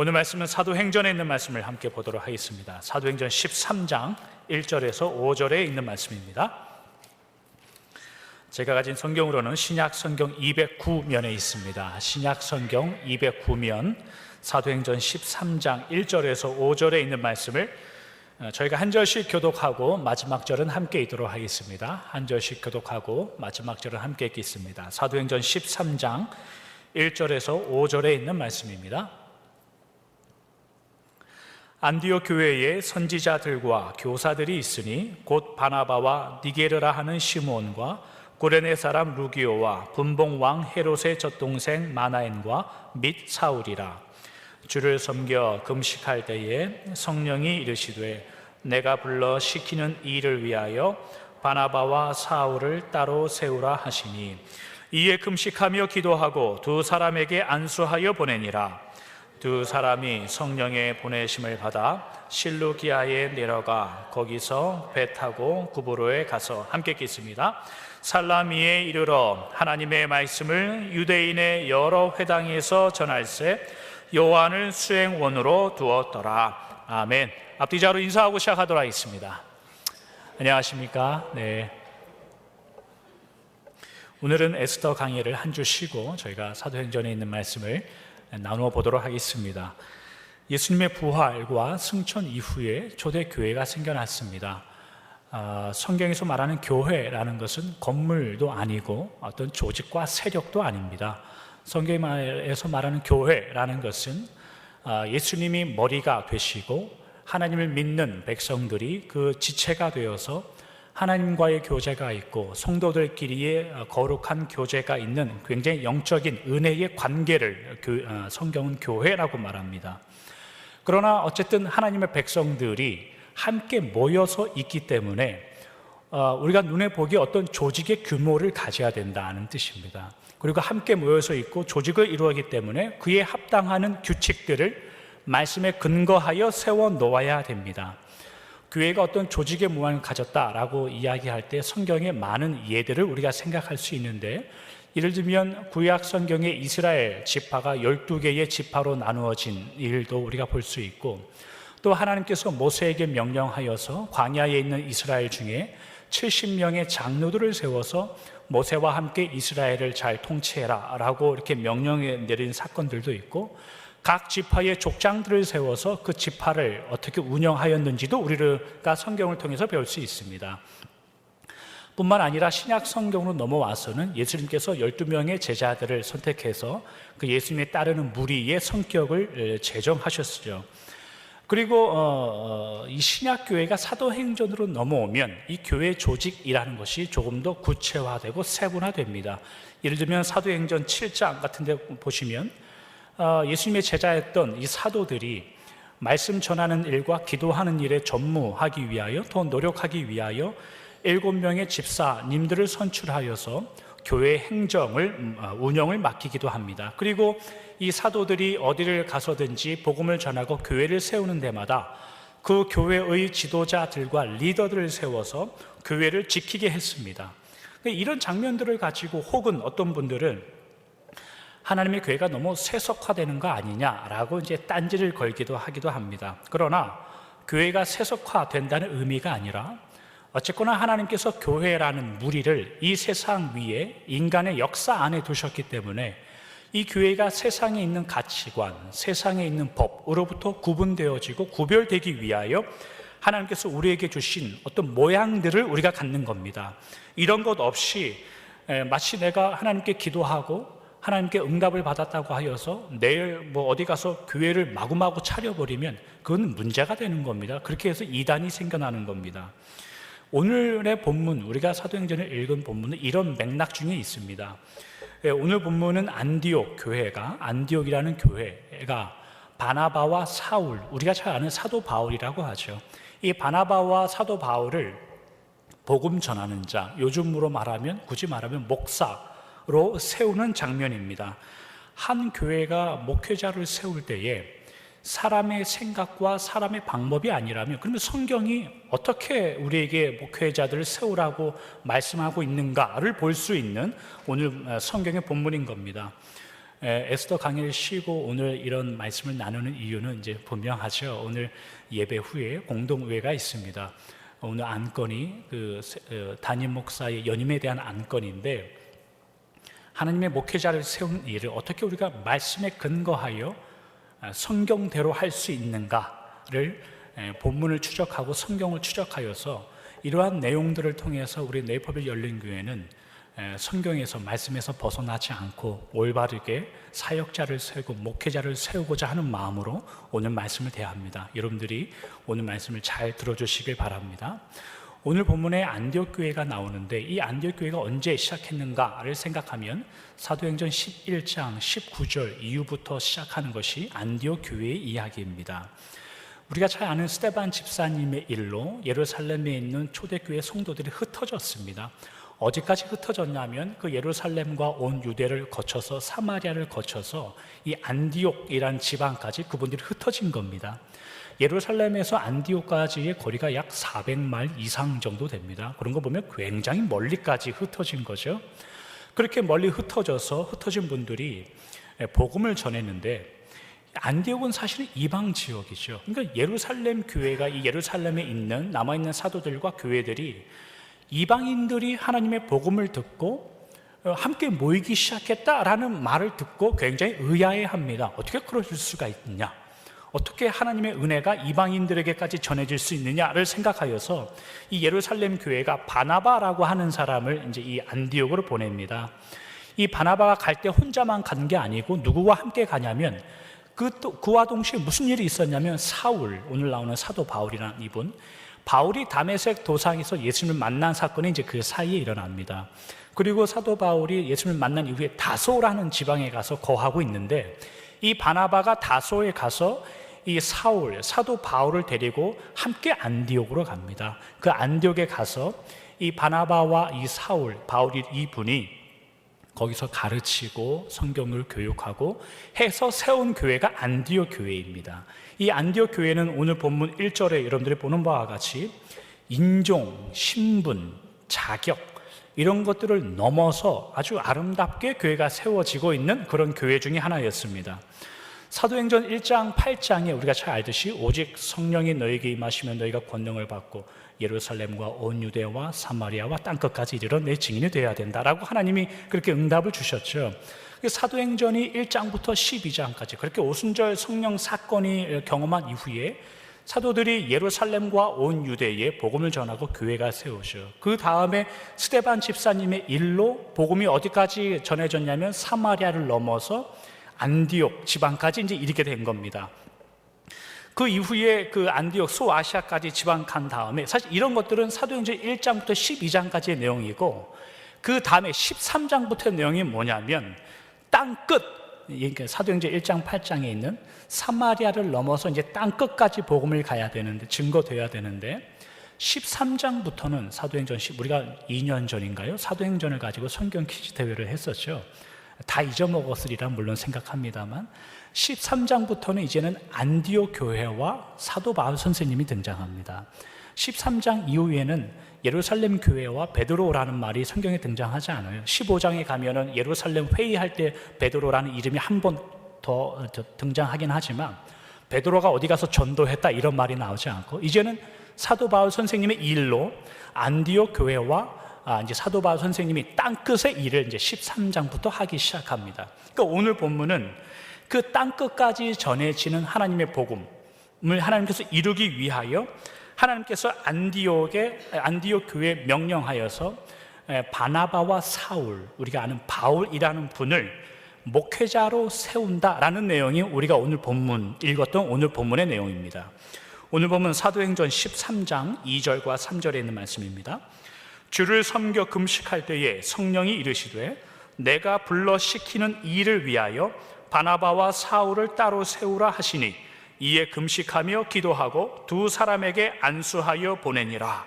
오늘 말씀은 사도행전에 있는 말씀을 함께 보도록 하겠습니다. 사도행전 13장 1절에서 5절에 있는 말씀입니다. 제가 가진 성경으로는 신약 성경 209면에 있습니다. 신약 성경 209면 사도행전 13장 1절에서 5절에 있는 말씀을 어, 저희가 한 절씩 교독하고 마지막 절은 함께 읽도록 하겠습니다. 한 절씩 교독하고 마지막 절은 함께 읽겠습니다. 사도행전 13장 1절에서 5절에 있는 말씀입니다. 안디옥 교회에 선지자들과 교사들이 있으니 곧 바나바와 니게르라 하는 시몬과 고레네 사람 루기오와 분봉 왕 헤롯의 젖동생 마나엔과 및 사울이라. 주를 섬겨 금식할 때에 성령이 이르시되 내가 불러 시키는 일을 위하여 바나바와 사울을 따로 세우라 하시니 이에 금식하며 기도하고 두 사람에게 안수하여 보내니라 두 사람이 성령의 보내심을 받아 실루기아에 내려가 거기서 배 타고 구브로에 가서 함께 있습니다. 살라미에 이르러 하나님의 말씀을 유대인의 여러 회당에서 전할세 요한을 수행원으로 두었더라. 아멘. 앞뒤자로 인사하고 시작하도록 하겠습니다. 안녕하십니까? 네. 오늘은 에스더 강의를 한 주 쉬고 저희가 사도행전에 있는 말씀을 나누어 보도록 하겠습니다. 예수님의 부활과 승천 이후에 초대 교회가 생겨났습니다. 아, 성경에서 말하는 교회라는 것은 건물도 아니고 어떤 조직과 세력도 아닙니다. 성경에서 말하는 교회라는 것은 아, 예수님이 머리가 되시고 하나님을 믿는 백성들이 그 지체가 되어서 하나님과의 교제가 있고 성도들끼리의 거룩한 교제가 있는 굉장히 영적인 은혜의 관계를 어, 성경은 교회라고 말합니다. 그러나 어쨌든 하나님의 백성들이 함께 모여서 있기 때문에 어, 우리가 눈에 보기 어떤 조직의 규모를 가져야 된다는 뜻입니다. 그리고 함께 모여서 있고 조직을 이루었기 때문에 그에 합당하는 규칙들을 말씀에 근거하여 세워 놓아야 됩니다. 교회가 어떤 조직의 모양을 가졌다라고 이야기할 때 성경의 많은 예들을 우리가 생각할 수 있는데 예를 들면 구약 성경의 이스라엘 지파가 12개의 지파로 나누어진 일도 우리가 볼 수 있고 또 하나님께서 모세에게 명령하여서 광야에 있는 이스라엘 중에 70명의 장로들을 세워서 모세와 함께 이스라엘을 잘 통치해라 라고 이렇게 명령에 내린 사건들도 있고 각 지파의 족장들을 세워서 그 지파를 어떻게 운영하였는지도 우리가 성경을 통해서 배울 수 있습니다. 뿐만 아니라 신약 성경으로 넘어와서는 예수님께서 12명의 제자들을 선택해서 그 예수님에 따르는 무리의 성격을 제정하셨죠. 그리고 어, 어, 이 신약 교회가 사도행전으로 넘어오면 이 교회 조직이라는 것이 조금 더 구체화되고 세분화됩니다. 예를 들면 사도행전 7장 같은 데 보시면 어, 예수님의 제자였던 이 사도들이 말씀 전하는 일과 기도하는 일에 전무하기 위하여 더 노력하기 위하여 일곱 명의 집사님들을 선출하여서 교회 행정을 음, 어, 운영을 맡기기도 합니다. 그리고 이 사도들이 어디를 가서든지 복음을 전하고 교회를 세우는 데마다 그 교회의 지도자들과 리더들을 세워서 교회를 지키게 했습니다. 이런 장면들을 가지고 혹은 어떤 분들은 하나님의 교회가 너무 세속화되는 거 아니냐라고 이제 딴지를 걸기도 하기도 합니다. 그러나 교회가 세속화된다는 의미가 아니라 어쨌거나 하나님께서 교회라는 무리를 이 세상 위에 인간의 역사 안에 두셨기 때문에 이 교회가 세상에 있는 가치관, 세상에 있는 법으로부터 구분되어지고 구별되기 위하여 하나님께서 우리에게 주신 어떤 모양들을 우리가 갖는 겁니다. 이런 것 없이 마치 내가 하나님께 기도하고 하나님께 응답을 받았다고 하여서 내일 뭐 어디 가서 교회를 마구마구 차려버리면 그건 문제가 되는 겁니다. 그렇게 해서 이단이 생겨나는 겁니다. 오늘의 본문, 우리가 사도행전을 읽은 본문은 이런 맥락 중에 있습니다. 예, 오늘 본문은 안디옥 교회가, 안디옥이라는 교회가 바나바와 사울, 우리가 잘 아는 사도 바울이라고 하죠. 이 바나바와 사도 바울을 복음 전하는 자, 요즘으로 말하면, 굳이 말하면 목사, 로 세우는 장면입니다. 한 교회가 목회자를 세울 때에 사람의 생각과 사람의 방법이 아니라면 그러면 성경이 어떻게 우리에게 목회자들을 세우라고 말씀하고 있는가를 볼 수 있는 오늘 성경의 본문인 겁니다. 에, 에스더 강의를 쉬고 오늘 이런 말씀을 나누는 이유는 이제 분명하죠. 오늘 예배 후에 공동회가 있습니다. 오늘 안건이 그 세- 어, 담임 목사의 연임에 대한 안건인데 하나님의 목회자를 세운 일을 어떻게 우리가 말씀에 근거하여 아, 성경대로 할 수 있는가를 에, 본문을 추적하고 성경을 추적하여서 이러한 내용들을 통해서 우리 네이버빌 열린 교회는 에, 성경에서 말씀에서 벗어나지 않고 올바르게 사역자를 세우고 목회자를 세우고자 하는 마음으로 오늘 말씀을 대합니다. 여러분들이 오늘 말씀을 잘 들어주시길 바랍니다. 오늘 본문에 안디옥 교회가 나오는데 이 안디옥 교회가 언제 시작했는가를 생각하면 사도행전 11장 19절 이후부터 시작하는 것이 안디옥 교회의 이야기입니다. 우리가 잘 아는 스테반 집사님의 일로 예루살렘에 있는 초대교회 성도들이 흩어졌습니다. 어디까지 흩어졌냐면 그 예루살렘과 온 유대를 거쳐서 사마리아를 거쳐서 이 안디옥이란 지방까지 그분들이 흩어진 겁니다. 예루살렘에서 안디옥까지의 거리가 약 400마일 이상 정도 됩니다. 그런 거 보면 굉장히 멀리까지 흩어진 거죠. 그렇게 멀리 흩어져서 흩어진 분들이 복음을 전했는데 안디옥은 사실은 이방 지역이죠. 그러니까 예루살렘 교회가 이 예루살렘에 있는 남아 있는 사도들과 교회들이 이방인들이 하나님의 복음을 듣고 어, 함께 모이기 시작했다라는 말을 듣고 굉장히 의아해 합니다. 어떻게 그럴 수가 있느냐? 어떻게 하나님의 은혜가 이방인들에게까지 전해질 수 있느냐를 생각하여서 이 예루살렘 교회가 바나바라고 하는 사람을 이제 이 안디옥으로 보냅니다. 이 바나바가 갈 때 혼자만 간 게 아니고 누구와 함께 가냐면 그또 그와 동시에 무슨 일이 있었냐면 사울 오늘 나오는 사도 바울이라는 이분 바울이 다메섹 도상에서 예수님을 만난 사건이 이제 그 사이에 일어납니다. 그리고 사도 바울이 예수님을 만난 이후에 다소라는 지방에 가서 거하고 있는데 이 바나바가 다소에 가서 이 사울 사도 바울을 데리고 함께 안디옥으로 갑니다. 그 안디옥에 가서 이 바나바와 이 사울 바울이 이 분이 거기서 가르치고 성경을 교육하고 해서 세운 교회가 안디옥 교회입니다. 이 안디옥 교회는 오늘 본문 1절에 여러분들이 보는 바와 같이 인종, 신분, 자격 이런 것들을 넘어서 아주 아름답게 교회가 세워지고 있는 그런 교회 중에 하나였습니다. 사도행전 1장 8장에 우리가 잘 알듯이 오직 성령이 너에게 임하시면 너희가 권능을 받고 예루살렘과 온 유대와 사마리아와 땅끝까지 이르러 내 증인이 되어야 된다라고 하나님이 그렇게 응답을 주셨죠. 그 사도행전이 1장부터 12장까지 그렇게 오순절 성령 사건이 경험한 이후에 사도들이 예루살렘과 온 유대에 복음을 전하고 교회가 세우죠. 그 다음에 스테반 집사님의 일로 복음이 어디까지 전해졌냐면 사마리아를 넘어서 안디옥 지방까지 이제 이르게 된 겁니다. 그 이후에 그 안디옥 소아시아까지 지방 간 다음에 사실 이런 것들은 사도행전 1장부터 12장까지의 내용이고 그 다음에 13장부터의 내용이 뭐냐면 땅 끝, 그러니까 사도행전 1장 8장에 있는 사마리아를 넘어서 이제 땅 끝까지 복음을 가야 되는데 증거돼야 되는데 13장부터는 사도행전 10 우리가 2년 전인가요? 사도행전을 가지고 성경 퀴즈 대회를 했었죠. 다 잊어먹었으리라 물론 생각합니다만 13장부터는 이제는 안디옥 교회와 사도 바울 선생님이 등장합니다. 13장 이후에는 예루살렘 교회와 베드로라는 말이 성경에 등장하지 않아요. 15장에 가면은 예루살렘 회의할 때 베드로라는 이름이 한 번 더 등장하긴 하지만 베드로가 어디 가서 전도했다 이런 말이 나오지 않고 이제는 사도 바울 선생님의 일로 안디옥 교회와 아, 이제 사도 바울 선생님이 땅 끝의 일을 이제 13장부터 하기 시작합니다. 그러니까 오늘 본문은 그 땅 끝까지 전해지는 하나님의 복음을 하나님께서 이루기 위하여 하나님께서 안디옥에 안디옥 교회에 명령하여서 에, 바나바와 사울 우리가 아는 바울이라는 분을 목회자로 세운다라는 내용이 우리가 오늘 본문 읽었던 오늘 본문의 내용입니다. 오늘 본문 사도행전 13장 2절과 3절에 있는 말씀입니다. 주를 섬겨 금식할 때에 성령이 이르시되 내가 불러 시키는 일을 위하여 바나바와 사울을 따로 세우라 하시니 이에 금식하며 기도하고 두 사람에게 안수하여 보내니라.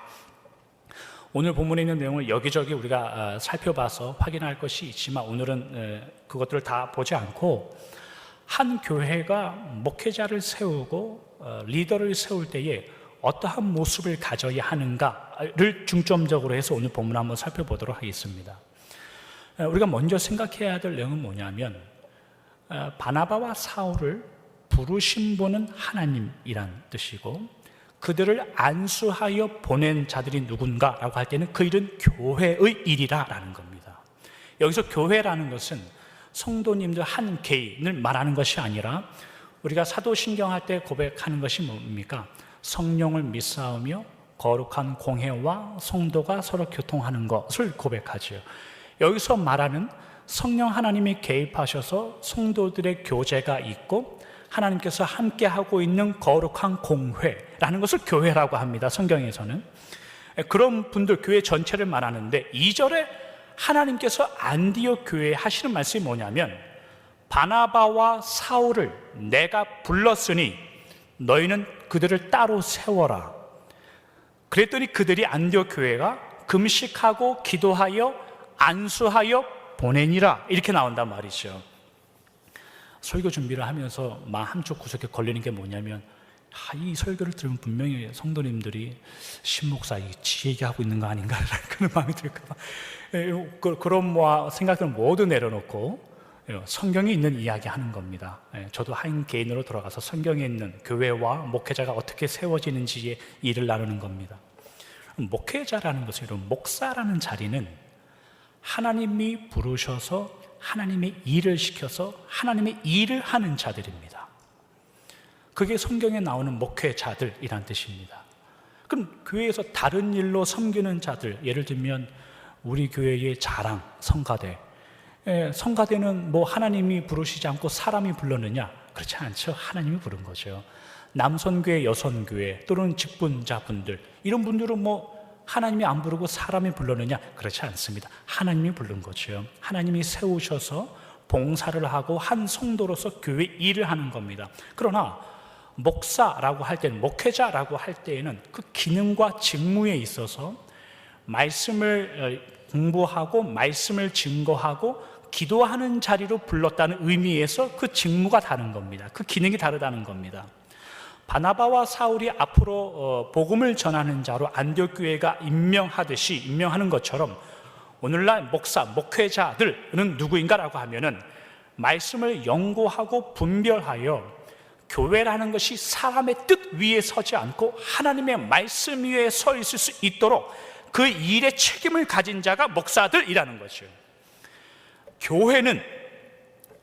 오늘 본문에 있는 내용을 여기저기 우리가 아, 살펴봐서 확인할 것이 있지만 오늘은 그것들을 다 보지 않고 한 교회가 목회자를 세우고 어, 리더를 세울 때에 어떠한 모습을 가져야 하는가를 중점적으로 해서 오늘 본문 한번 살펴보도록 하겠습니다. 우리가 먼저 생각해야 될 내용은 뭐냐면 어, 바나바와 사울을 부르신 분은 하나님이란 뜻이고 그들을 안수하여 보낸 자들이 누군가라고 할 때는 그 일은 교회의 일이라라는 겁니다. 여기서 교회라는 것은 성도님들 한 개인을 말하는 것이 아니라 우리가 사도신경 할 때 고백하는 것이 뭡니까? 성령을 믿사오며 거룩한 공회와 성도가 서로 교통하는 것을 고백하지요. 여기서 말하는 성령 하나님이 개입하셔서 성도들의 교제가 있고 하나님께서 함께 하고 있는 거룩한 공회라는 것을 교회라고 합니다. 성경에서는 그런 분들 교회 전체를 말하는데 2절에 하나님께서 안디옥 교회에 하시는 말씀이 뭐냐면 바나바와 사울을 내가 불렀으니 너희는 그들을 따로 세워라. 그랬더니 그들이 안디옥 교회가 금식하고 기도하여 안수하여 보내니라 이렇게 나온단 말이죠. 설교 준비를 하면서 마 한쪽 구석에 걸리는 게 뭐냐면 아, 이 설교를 들으면 분명히 성도님들이 신목사 지 얘기하고 있는 거 아닌가라는 그런 마음이 들까봐 예, 그- 그런 뭐 생각을 모두 내려놓고 예, 성경에 있는 이야기 하는 겁니다. 예, 저도 한 개인으로 돌아가서 성경에 있는 교회와 목회자가 어떻게 세워지는지의 일을 나누는 겁니다. 목회자라는 것은 이런 목사라는 자리는 하나님이 부르셔서 하나님의 일을 시켜서 하나님의 일을 하는 자들입니다. 그게 성경에 나오는 목회자들이란 뜻입니다. 그럼 교회에서 다른 일로 섬기는 자들, 예를 들면 우리 교회의 자랑, 성가대. 예, 성가대는 뭐 하나님이 부르시지 않고 사람이 불렀느냐? 그렇지 않죠. 하나님이 부른 거죠. 남선교회, 여선교회 또는 직분자분들 이런 분들은 뭐 하나님이 안 부르고 사람이 불렀느냐? 그렇지 않습니다. 하나님이 부른 거죠. 하나님이 세우셔서 봉사를 하고 한 성도로서 교회 일을 하는 겁니다. 그러나 목사라고 할 때는 목회자라고 할 때에는 그 기능과 직무에 있어서 말씀을 어, 공부하고 말씀을 증거하고 기도하는 자리로 불렀다는 의미에서 그 직무가 다른 겁니다. 그 기능이 다르다는 겁니다. 바나바와 사울이 앞으로 어, 복음을 전하는 자로 안디옥 교회가 임명하듯이 임명하는 것처럼 오늘날 목사, 목회자들은 누구인가라고 하면은 말씀을 연구하고 분별하여 교회라는 것이 사람의 뜻 위에 서지 않고 하나님의 말씀 위에 서 있을 수 있도록 그 일의 책임을 가진 자가 목사들이라는 거죠. 교회는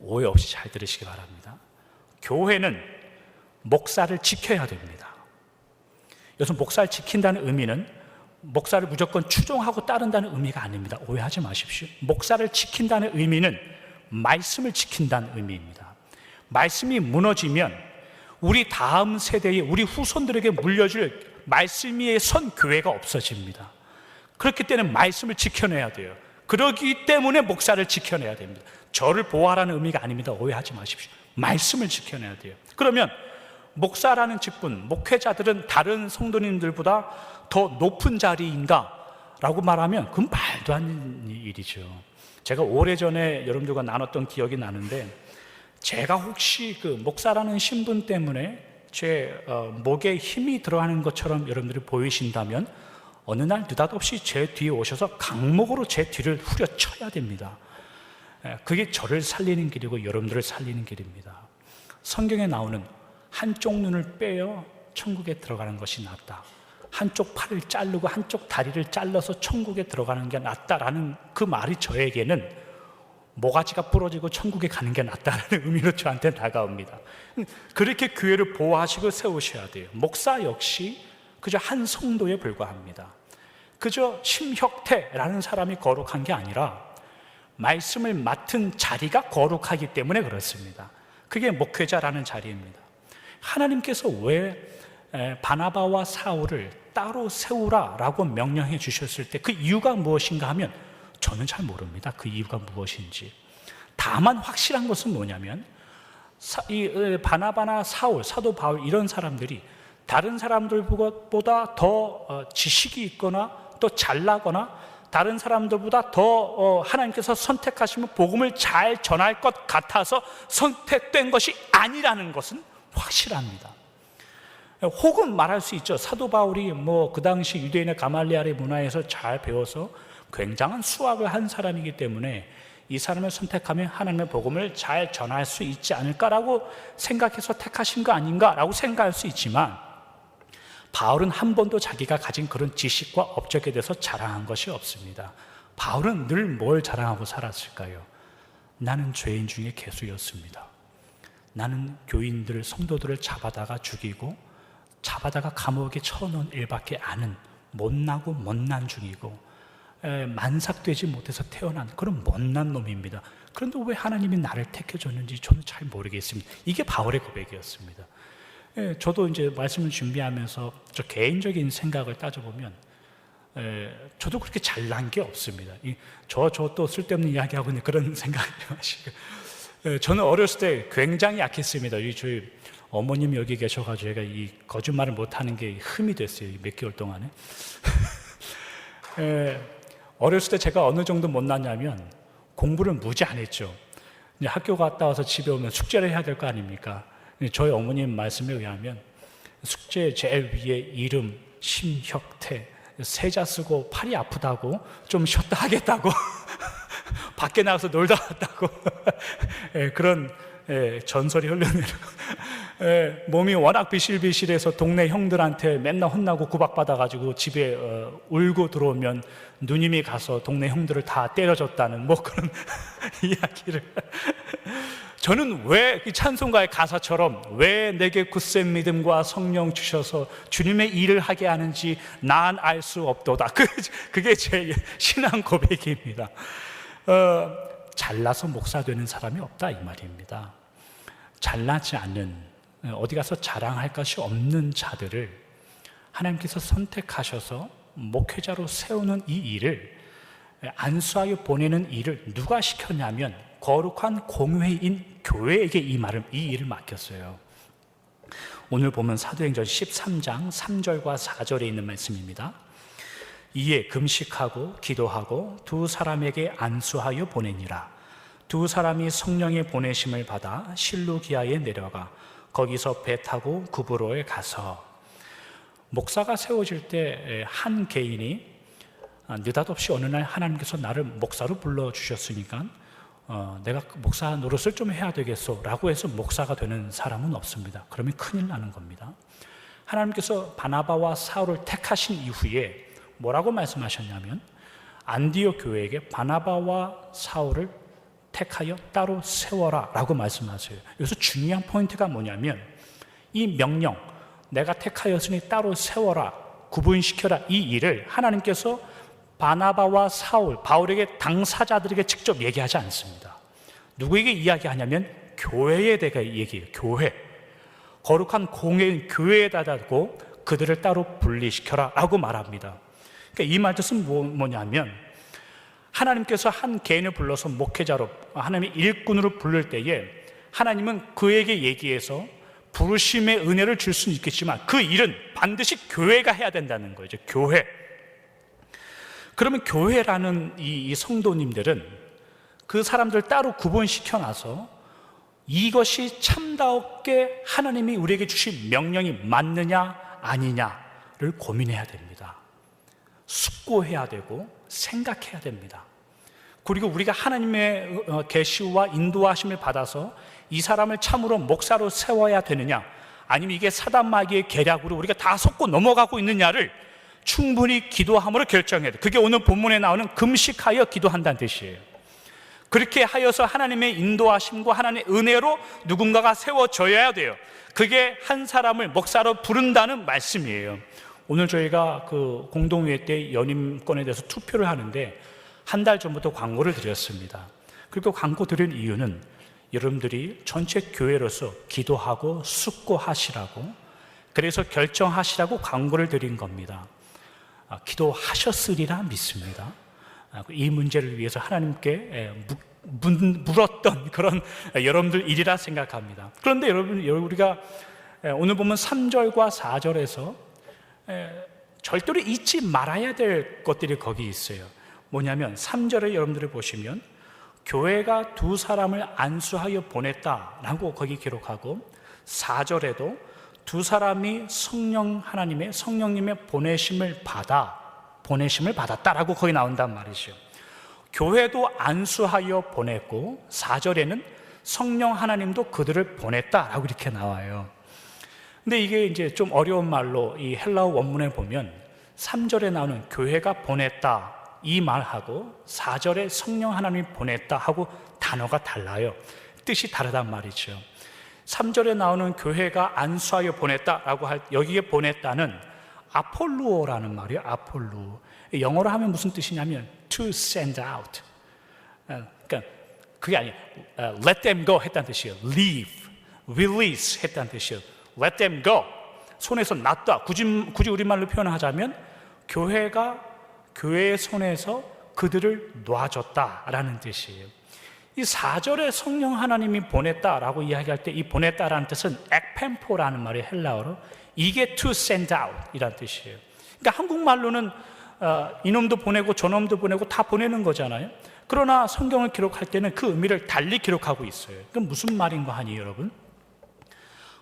오해 없이 잘 들으시기 바랍니다. 교회는 목사를 지켜야 됩니다. 여기서 목사를 지킨다는 의미는 목사를 무조건 추종하고 따른다는 의미가 아닙니다. 오해하지 마십시오. 목사를 지킨다는 의미는 말씀을 지킨다는 의미입니다. 말씀이 무너지면 우리 다음 세대에 우리 후손들에게 물려줄 말씀 위에 선 교회가 없어집니다. 그렇기 때문에 말씀을 지켜내야 돼요. 그러기 때문에 목사를 지켜내야 됩니다. 저를 보호하라는 의미가 아닙니다. 오해하지 마십시오. 말씀을 지켜내야 돼요. 그러면 목사라는 직분, 목회자들은 다른 성도님들보다 더 높은 자리인가? 라고 말하면 그건 말도 안 되는 일이죠. 제가 오래전에 여러분들과 나눴던 기억이 나는데 제가 혹시 그 목사라는 신분 때문에 제 어, 목에 힘이 들어가는 것처럼 여러분들이 보이신다면 어느 날 느닷없이 제 뒤에 오셔서 강목으로 제 뒤를 후려쳐야 됩니다. 예, 그게 저를 살리는 길이고 여러분들을 살리는 길입니다. 성경에 나오는 한쪽 눈을 빼어 천국에 들어가는 것이 낫다. 한쪽 팔을 자르고 한쪽 다리를 잘라서 천국에 들어가는 게 낫다라는 그 말이 저에게는 모가지가 부러지고 천국에 가는 게 낫다는 의미로 저한테 다가옵니다. 그렇게 교회를 보호하시고 세우셔야 돼요. 목사 역시 그저 한 성도에 불과합니다. 그저 심혁태라는 사람이 거룩한 게 아니라 말씀을 맡은 자리가 거룩하기 때문에 그렇습니다. 그게 목회자라는 자리입니다. 하나님께서 왜 바나바와 사울을 따로 세우라라고 명령해 주셨을 때 그 이유가 무엇인가 하면 저는 잘 모릅니다. 그 이유가 무엇인지. 다만 확실한 것은 뭐냐면 이 바나바나 사울, 사도 바울 이런 사람들이 다른 사람들보다 더 어, 지식이 있거나 또 잘나거나 다른 사람들보다 더 어, 하나님께서 선택하시면 복음을 잘 전할 것 같아서 선택된 것이 아니라는 것은 확실합니다. 혹은 말할 수 있죠. 사도 바울이 뭐 그 당시 유대인의 가말리알의 문화에서 잘 배워서 굉장한 수학을 한 사람이기 때문에 이 사람을 선택하면 하나님의 복음을 잘 전할 수 있지 않을까라고 생각해서 택하신 거 아닌가라고 생각할 수 있지만 바울은 한 번도 자기가 가진 그런 지식과 업적에 대해서 자랑한 것이 없습니다. 바울은 늘 뭘 자랑하고 살았을까요? 나는 죄인 중에 개수였습니다. 나는 교인들, 성도들을 잡아다가 죽이고 잡아다가 감옥에 쳐놓은 일밖에 아는 못나고 못난 중이고 에, 만삭되지 못해서 태어난 그런 못난 놈입니다. 그런데 왜 하나님이 나를 택해줬는지 저는 잘 모르겠습니다. 이게 바울의 고백이었습니다. 예, 저도 이제 말씀을 준비하면서 저 개인적인 생각을 따져보면 에, 저도 그렇게 잘난 게 없습니다. 저저 또 쓸데없는 이야기하고 그런 생각이 마시고 에, 저는 어렸을 때 굉장히 약했습니다. 이 저희 어머님이 여기 계셔가지고 제가 이 거짓말을 못하는 게 흠이 됐어요. 몇 개월 동안에. 에, 어렸을 때 제가 어느 정도 못났냐면 공부를 무지 안 했죠. 학교 갔다 와서 집에 오면 숙제를 해야 될 거 아닙니까? 저희 어머님 말씀에 의하면 숙제 제일 위에 이름, 심혁태, 세자 쓰고 팔이 아프다고 좀 쉬었다 하겠다고 밖에 나가서 놀다 왔다고 예, 그런 예, 전설이 흘러내려 예, 몸이 워낙 비실비실해서 동네 형들한테 맨날 혼나고 구박받아가지고 집에 어, 울고 들어오면 누님이 가서 동네 형들을 다 때려줬다는 뭐 그런 이야기를 저는 왜 찬송가의 가사처럼 왜 내게 굳센 믿음과 성령 주셔서 주님의 일을 하게 하는지 난 알 수 없도다. 그, 그게 제 신앙 고백입니다. 어, 잘나서 목사 되는 사람이 없다 이 말입니다. 잘나지 않는 어디 가서 자랑할 것이 없는 자들을 하나님께서 선택하셔서 목회자로 세우는 이 일을 안수하여 보내는 일을 누가 시켰냐면 거룩한 공회인 교회에게 이 말을 이 일을 맡겼어요. 오늘 보면 사도행전 13장 3절과 4절에 있는 말씀입니다. 이에 금식하고 기도하고 두 사람에게 안수하여 보내니라. 두 사람이 성령의 보내심을 받아 실루기아에 내려가 거기서 배 타고 구브로에 가서 목사가 세워질 때 한 개인이 느닷없이 어느 날 하나님께서 나를 목사로 불러 주셨으니까 어, 내가 목사 노릇을 좀 해야 되겠소라고 해서 목사가 되는 사람은 없습니다. 그러면 큰일 나는 겁니다. 하나님께서 바나바와 사울을 택하신 이후에 뭐라고 말씀하셨냐면 안디옥 교회에게 바나바와 사울을 택하여 따로 세워라라고 말씀하세요. 여기서 중요한 포인트가 뭐냐면 이 명령 내가 택하였으니 따로 세워라 구분시켜라 이 일을 하나님께서 바나바와 사울, 바울에게 당사자들에게 직접 얘기하지 않습니다. 누구에게 이야기하냐면 교회에 대해 얘기해요. 교회. 거룩한 공회인 교회에다 대고 그들을 따로 분리시켜라 라고 말합니다. 그러니까 이 말뜻은 뭐, 뭐냐면 하나님께서 한 개인을 불러서 목회자로 하나님의 일꾼으로 부를 때에 하나님은 그에게 얘기해서 부르심의 은혜를 줄 수는 있겠지만 그 일은 반드시 교회가 해야 된다는 거죠. 교회. 그러면 교회라는 이, 이 성도님들은 그 사람들 따로 구분시켜 놔서 이것이 참다웠게 하나님이 우리에게 주신 명령이 맞느냐 아니냐를 고민해야 됩니다. 숙고해야 되고 생각해야 됩니다. 그리고 우리가 하나님의 어, 계시와 인도하심을 받아서 이 사람을 참으로 목사로 세워야 되느냐 아니면 이게 사단 마귀의 계략으로 우리가 다 속고 넘어가고 있느냐를 충분히 기도함으로 결정해야 돼. 그게 오늘 본문에 나오는 금식하여 기도한다는 뜻이에요. 그렇게 하여서 하나님의 인도하심과 하나님의 은혜로 누군가가 세워져야 돼요. 그게 한 사람을 목사로 부른다는 말씀이에요. 오늘 저희가 그 공동회 때 연임권에 대해서 투표를 하는데 한 달 전부터 광고를 드렸습니다. 그리고 광고 드린 이유는 여러분들이 전체 교회로서 기도하고 숙고하시라고 그래서 결정하시라고 광고를 드린 겁니다. 아, 기도하셨으리라 믿습니다. 아, 이 문제를 위해서 하나님께 물었던 그런 여러분들 일이라 생각합니다. 그런데 여러분, 우리가 오늘 보면 3절과 4절에서 절대로 잊지 말아야 될 것들이 거기 있어요. 뭐냐면 3절에 여러분들이 보시면 교회가 두 사람을 안수하여 보냈다라고 거기 기록하고 4절에도 두 사람이 성령 하나님의 성령님의 보내심을 받아 보내심을 받았다라고 거기 나온단 말이죠. 교회도 안수하여 보냈고 4절에는 성령 하나님도 그들을 보냈다라고 이렇게 나와요. 근데 이게 이제 좀 어려운 말로 이 헬라어 원문에 보면 3절에 나오는 교회가 보냈다 이 말하고 4절에 성령 하나님이 보냈다 하고 단어가 달라요. 뜻이 다르단 말이죠. 3절에 나오는 교회가 안수하여 보냈다라고 할 여기에 보냈다는 아폴루어라는 말이에요. 아폴루. 영어로 하면 무슨 뜻이냐면 to send out. 어, 그러니까 그게 아니 어, let them go 했다는 뜻이에요. leave, release 했다는 뜻이에요. Let them go. 손에서 놨다. 굳이 굳이 우리말로 표현하자면 교회가 교회의 손에서 그들을 놔줬다라는 뜻이에요. 이 4절에 성령 하나님이 보냈다라고 이야기할 때 이 보냈다라는 뜻은 ekpempo라는 말이 헬라어로 이게 to send out 이란 뜻이에요. 그러니까 한국말로는 어, 이놈도 보내고 저놈도 보내고 다 보내는 거잖아요. 그러나 성경을 기록할 때는 그 의미를 달리 기록하고 있어요. 그럼 무슨 말인가 하니 여러분?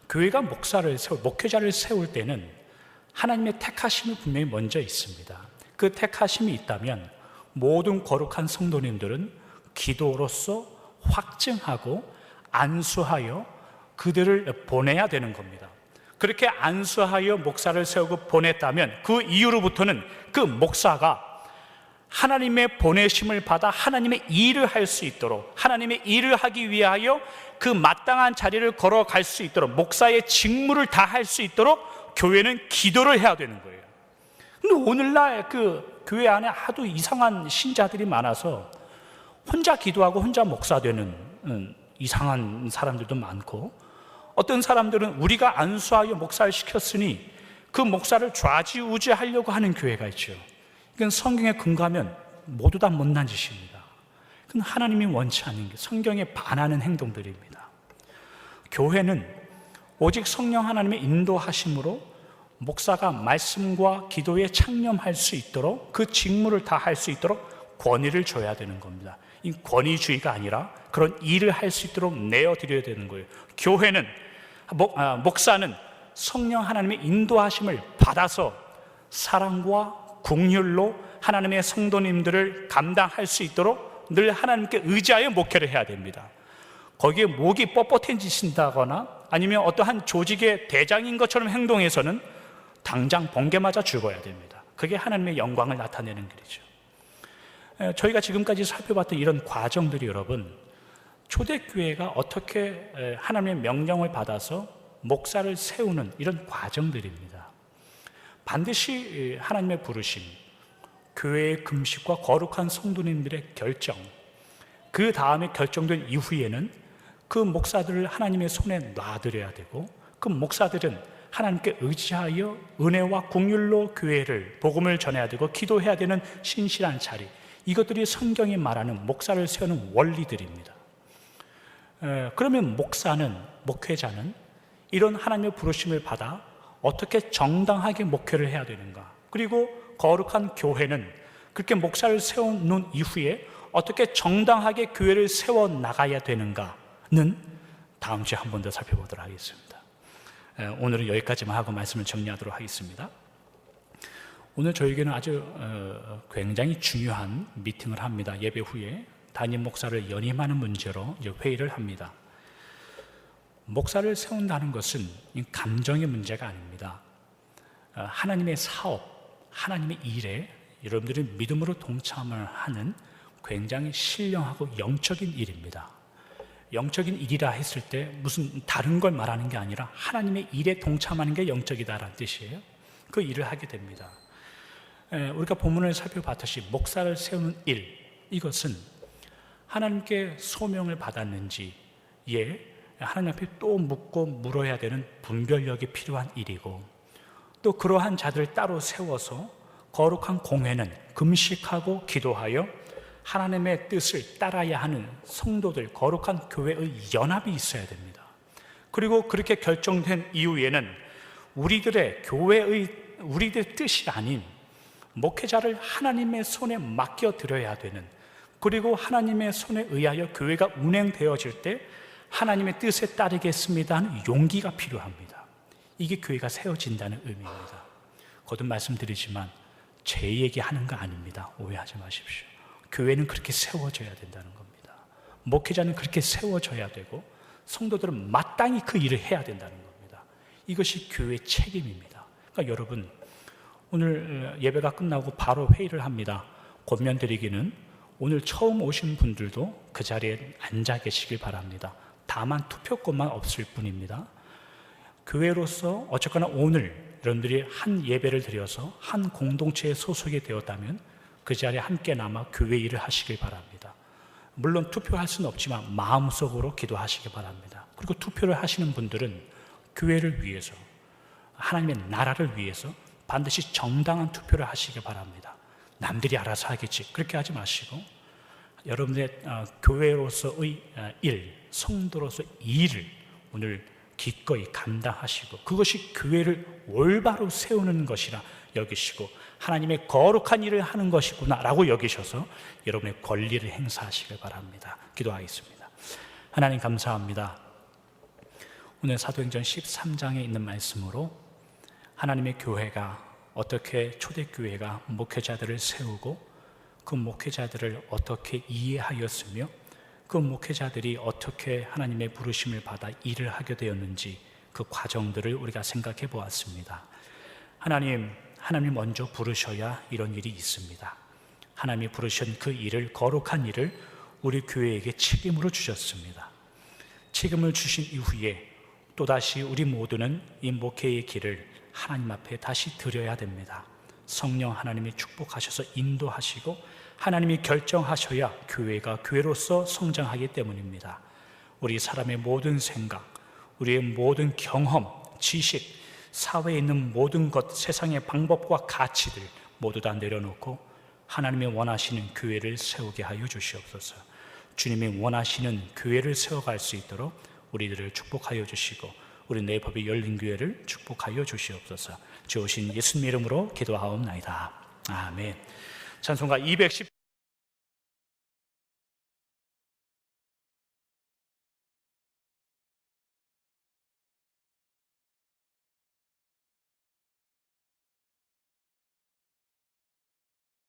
교회가 목사를 세울, 목회자를 세울 때는 하나님의 택하심이 분명히 먼저 있습니다. 그 택하심이 있다면 모든 거룩한 성도님들은 기도로서 확증하고 안수하여 그들을 보내야 되는 겁니다. 그렇게 안수하여 목사를 세우고 보냈다면 그 이후로부터는 그 목사가 하나님의 보내심을 받아 하나님의 일을 할 수 있도록 하나님의 일을 하기 위하여 그 마땅한 자리를 걸어갈 수 있도록 목사의 직무를 다 할 수 있도록 교회는 기도를 해야 되는 거예요. 근데 오늘날 그 교회 안에 하도 이상한 신자들이 많아서 혼자 기도하고 혼자 목사 되는 음, 이상한 사람들도 많고 어떤 사람들은 우리가 안수하여 목사를 시켰으니 그 목사를 좌지우지하려고 하는 교회가 있죠. 이건 성경에 근거하면 모두 다 못난 짓입니다. 그건 하나님이 원치 않는 게 성경에 반하는 행동들입니다. 교회는 오직 성령 하나님의 인도하심으로 목사가 말씀과 기도에 창념할 수 있도록 그 직무를 다 할 수 있도록 권위를 줘야 되는 겁니다. 이 권위주의가 아니라 그런 일을 할 수 있도록 내어드려야 되는 거예요. 교회는 목, 아, 목사는 성령 하나님의 인도하심을 받아서 사랑과 국률로 하나님의 성도님들을 감당할 수 있도록 늘 하나님께 의지하여 목회를 해야 됩니다. 거기에 목이 뻣뻣해지신다거나 아니면 어떠한 조직의 대장인 것처럼 행동해서는 당장 번개 맞아 죽어야 됩니다. 그게 하나님의 영광을 나타내는 길이죠. 저희가 지금까지 살펴봤던 이런 과정들이 여러분 초대교회가 어떻게 하나님의 명령을 받아서 목사를 세우는 이런 과정들입니다. 반드시 하나님의 부르심, 교회의 금식과 거룩한 성도님들의 결정, 그 다음에 결정된 이후에는 그 목사들을 하나님의 손에 놔드려야 되고 그 목사들은 하나님께 의지하여 은혜와 국률로 교회를 복음을 전해야 되고 기도해야 되는 신실한 자리 이것들이 성경이 말하는 목사를 세우는 원리들입니다. 그러면 목사는 목회자는 이런 하나님의 부르심을 받아 어떻게 정당하게 목회를 해야 되는가? 그리고 거룩한 교회는 그렇게 목사를 세워놓은 이후에 어떻게 정당하게 교회를 세워 나가야 되는가는 다음 주에 한 번 더 살펴보도록 하겠습니다. 오늘은 여기까지만 하고 말씀을 정리하도록 하겠습니다. 오늘 저에게는 아주 어, 굉장히 중요한 미팅을 합니다. 예배 후에 담임 목사를 연임하는 문제로 회의를 합니다. 목사를 세운다는 것은 감정의 문제가 아닙니다. 어, 하나님의 사업, 하나님의 일에 여러분들이 믿음으로 동참을 하는 굉장히 신령하고 영적인 일입니다. 영적인 일이라 했을 때 무슨 다른 걸 말하는 게 아니라 하나님의 일에 동참하는 게 영적이다라는 뜻이에요. 그 일을 하게 됩니다. 우리가 본문을 살펴봤듯이 목사를 세우는 일 이것은 하나님께 소명을 받았는지 예 하나님 앞에 또 묻고 물어야 되는 분별력이 필요한 일이고 또 그러한 자들을 따로 세워서 거룩한 공회는 금식하고 기도하여 하나님의 뜻을 따라야 하는 성도들 거룩한 교회의 연합이 있어야 됩니다. 그리고 그렇게 결정된 이후에는 우리들의 교회의 우리들 뜻이 아닌 목회자를 하나님의 손에 맡겨 드려야 되는 그리고 하나님의 손에 의하여 교회가 운행되어질 때 하나님의 뜻에 따르겠습니다 하는 용기가 필요합니다. 이게 교회가 세워진다는 의미입니다. 거듭 말씀드리지만 제 얘기하는 거 아닙니다. 오해하지 마십시오. 교회는 그렇게 세워져야 된다는 겁니다. 목회자는 그렇게 세워져야 되고 성도들은 마땅히 그 일을 해야 된다는 겁니다. 이것이 교회의 책임입니다. 그러니까 여러분 오늘 예배가 끝나고 바로 회의를 합니다. 권면 드리기는 오늘 처음 오신 분들도 그 자리에 앉아 계시길 바랍니다. 다만 투표권만 없을 뿐입니다. 교회로서 어쨌거나 오늘 여러분들이 한 예배를 드려서 한 공동체에 소속이 되었다면 그 자리에 함께 남아 교회 일을 하시길 바랍니다. 물론 투표할 수는 없지만 마음속으로 기도하시기 바랍니다. 그리고 투표를 하시는 분들은 교회를 위해서 하나님의 나라를 위해서 반드시 정당한 투표를 하시기 바랍니다. 남들이 알아서 하겠지 그렇게 하지 마시고 여러분의 어, 교회로서의 어, 일, 성도로서 일을 오늘 기꺼이 감당하시고 그것이 교회를 올바로 세우는 것이라 여기시고 하나님의 거룩한 일을 하는 것이구나라고 여기셔서 여러분의 권리를 행사하시길 바랍니다. 기도하겠습니다. 하나님 감사합니다. 오늘 사도행전 13장에 있는 말씀으로 하나님의 교회가 어떻게 초대교회가 목회자들을 세우고 그 목회자들을 어떻게 이해하였으며 그 목회자들이 어떻게 하나님의 부르심을 받아 일을 하게 되었는지 그 과정들을 우리가 생각해 보았습니다. 하나님, 하나님 먼저 부르셔야 이런 일이 있습니다. 하나님이 부르신 그 일을, 거룩한 일을 우리 교회에게 책임으로 주셨습니다. 책임을 주신 이후에 또다시 우리 모두는 이 목회의 길을 하나님 앞에 다시 드려야 됩니다. 성령 하나님이 축복하셔서 인도하시고 하나님이 결정하셔야 교회가 교회로서 성장하기 때문입니다. 우리 사람의 모든 생각, 우리의 모든 경험, 지식, 사회에 있는 모든 것, 세상의 방법과 가치들 모두 다 내려놓고 하나님이 원하시는 교회를 세우게 하여 주시옵소서. 주님이 원하시는 교회를 세워갈 수 있도록 우리들을 축복하여 주시고 우리 내 법의 열린 교회를 축복하여 주시옵소서. 주오신 예수님 이름으로 기도하옵나이다. 아멘. 찬송가 210